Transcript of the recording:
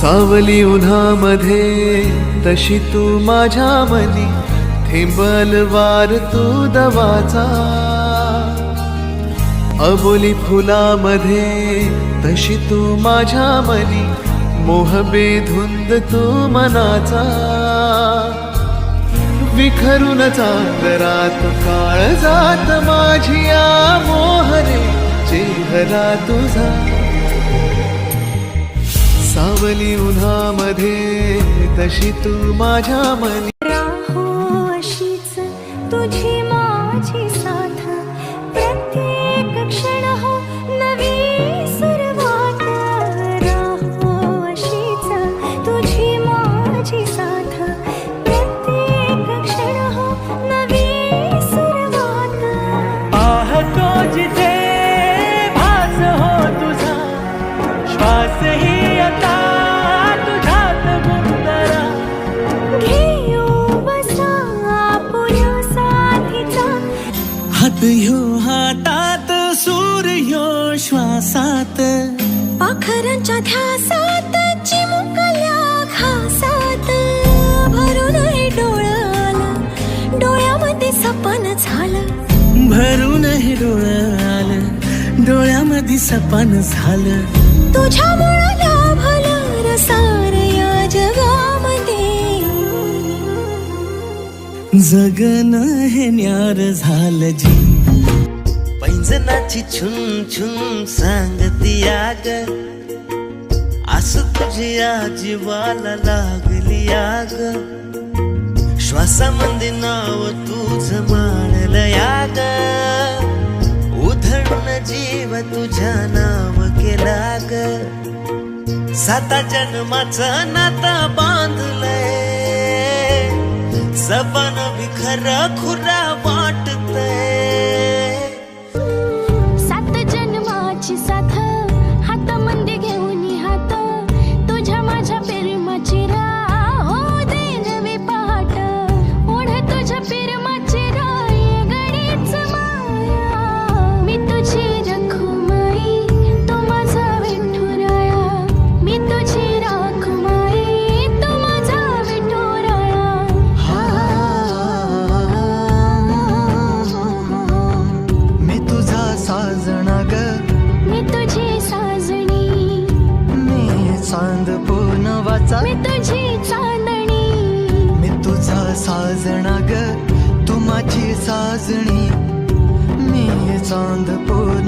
सावली उन्हामध्ये तशी तू माझ्या मनी थेंबल वार तू दवाचा. अबोली फुलामध्ये तशी तू माझ्या मनी मोहबे धुंद तू मनाचा. विखरून चांदरात काळ जात माझी या मोहरे चेहरा तुझा. सावली उन्हामध्ये तशी तू माझ्या मनी राहो अशीच तुझी माझी ह्यो हातात सूर्यो श्वासात. पाखरांच्या ध्यासात चिमुकल्या घासात. भरून डोळ्याला डोळ्यामध्ये सपन झालं. भरून हे डोळं आलं डोळ्यामध्ये सपन झालं. तुझ्यामुळं लाभलं रसार या जगामध्ये. जगन हे न्यार झालं जी पैंजनाची छुन छुन सांगती आग. असं तुझी आजीवाला लागली आग. श्वासामध्ये नाव तुझ मानल याग. उधळून जीव तुझ्या नाव केला ग साता जन्माचा नाता बांधलंय. सपन बिखर खुरा वाट चांद पूनवाचा मी तुझी चांदणी. मी तुझा साजणा ग. तू माझी साजणी. मी चांद चांदणी